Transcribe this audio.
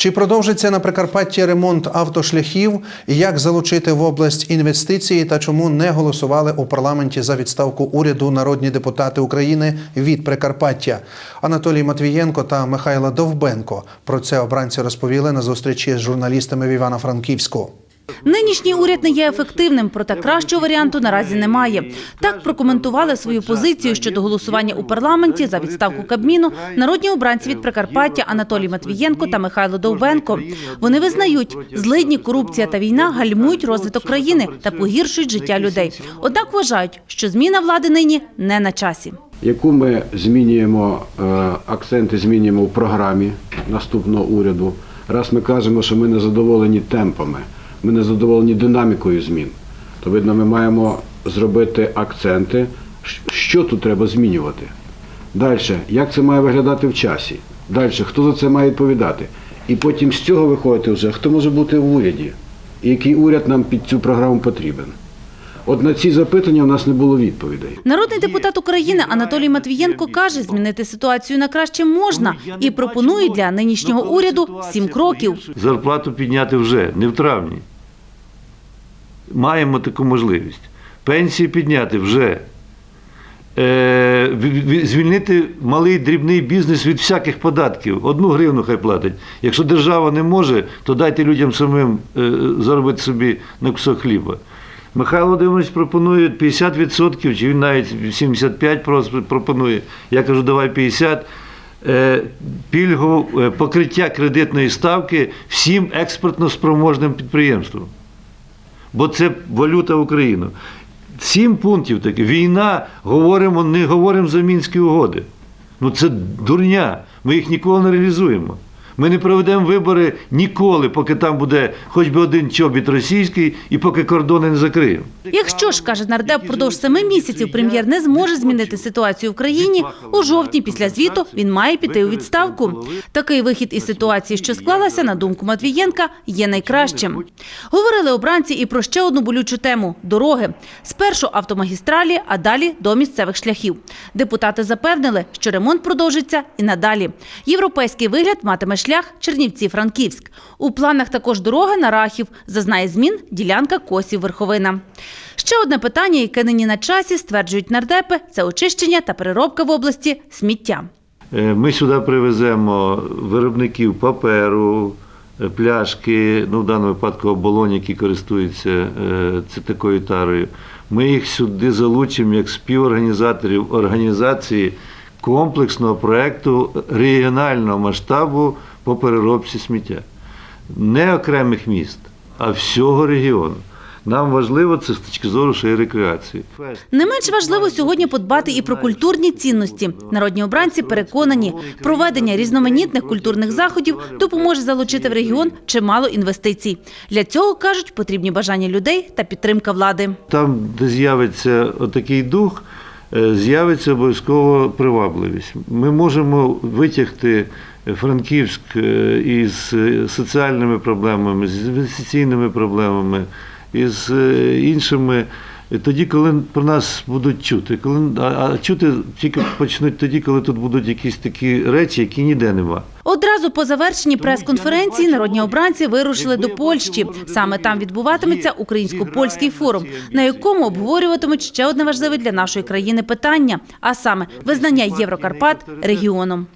Чи продовжиться на Прикарпатті ремонт автошляхів? Як залучити в область інвестиції та чому не голосували у парламенті за відставку уряду народні депутати України від Прикарпаття? Анатолій Матвієнко та Михайла Довбенко про це обранці розповіли на зустрічі з журналістами в Івано-Франківську. Нинішній уряд не є ефективним, проте кращого варіанту наразі немає. Так прокоментували свою позицію щодо голосування у парламенті за відставку Кабміну народні обранці від Прикарпаття Анатолій Матвієнко та Михайло Довбенко. Вони визнають, злидні, корупція та війна гальмують розвиток країни та погіршують життя людей. Однак вважають, що зміна влади нині не на часі. яку ми змінюємо е, акценти, змінюємо в програмі наступного уряду. Раз ми кажемо, що ми не задоволені темпами, ми не задоволені динамікою змін, то видно, ми маємо зробити акценти, що тут треба змінювати. Далі, як це має виглядати в часі? Далі, хто за це має відповідати? І потім з цього виходити вже, хто може бути в уряді, і який уряд нам під цю програму потрібен. От на ці запитання в нас не було відповідей. Народний депутат України Анатолій Матвієнко каже, змінити ситуацію на краще можна і пропонує для нинішнього уряду сім кроків. зарплату підняти вже, не в травні. Маємо таку можливість. Пенсії підняти вже. Е, ві- ві- звільнити малий дрібний бізнес від всяких податків. Одну гривну хай платить. Якщо держава не може, то дайте людям самим е, заробити собі на кусок хліба. Михайло Володимирович пропонує 50%, чи він навіть 75% просто пропонує. Я кажу, давай 50%. Е, Пільгу е, покриття кредитної ставки всім експортно спроможним підприємствам. Бо це валюта України. Сім пунктів таки. Війна, говоримо, не говоримо за мінські угоди. Ну це дурня. Ми їх ніколи не реалізуємо. Ми не проведемо вибори ніколи, поки там буде хоч би один чобіт російський і поки кордони не закриємо. Якщо ж каже нардеп, впродовж семи місяців прем'єр не зможе змінити ситуацію в країні. У жовтні після звіту він має піти у відставку. Такий вихід із ситуації, що склалася, на думку Матвієнка, є найкращим. Говорили обранці і про ще одну болючу тему дороги. Спершу автомагістралі, а далі до місцевих шляхів. Депутати запевнили, що ремонт продовжиться і надалі. Європейський вигляд матиме шлях Чернівці-Франківськ. У планах також дороги на Рахів. Зазнає змін ділянка Косів-Верховина. Ще одне питання, яке нині на часі, стверджують нардепи, це очищення та переробка в області сміття. Е, Ми сюди привеземо виробників паперу, е, пляшки, ну в даному випадку оболонь, які користуються е, такою тарою. Ми їх сюди залучимо як співорганізаторів організації комплексного проєкту регіонального масштабу по переробці сміття. Не окремих міст, а всього регіону. Нам важливо це з точки зору ще й рекреації. Не менш важливо сьогодні подбати і про культурні цінності. Народні обранці переконані, проведення різноманітних культурних заходів допоможе залучити в регіон чимало інвестицій. Для цього кажуть, потрібні бажання людей та підтримка влади. Там, де з'явиться отакий дух, з'явиться обов'язково привабливість. Ми можемо витягти Франківськ е, із е, соціальними проблемами, з інвестиційними проблемами, із е, іншими. Тоді, коли про нас будуть чути, коли а, а чути тільки почнуть тоді, коли тут будуть якісь такі речі, які ніде нема. Одразу по завершенні прес-конференції народні обранці вирушили до Польщі. Саме там відбуватиметься українсько-польський форум, на якому обговорюватимуть ще одне важливе для нашої країни питання, а саме визнання Єврокарпат регіоном.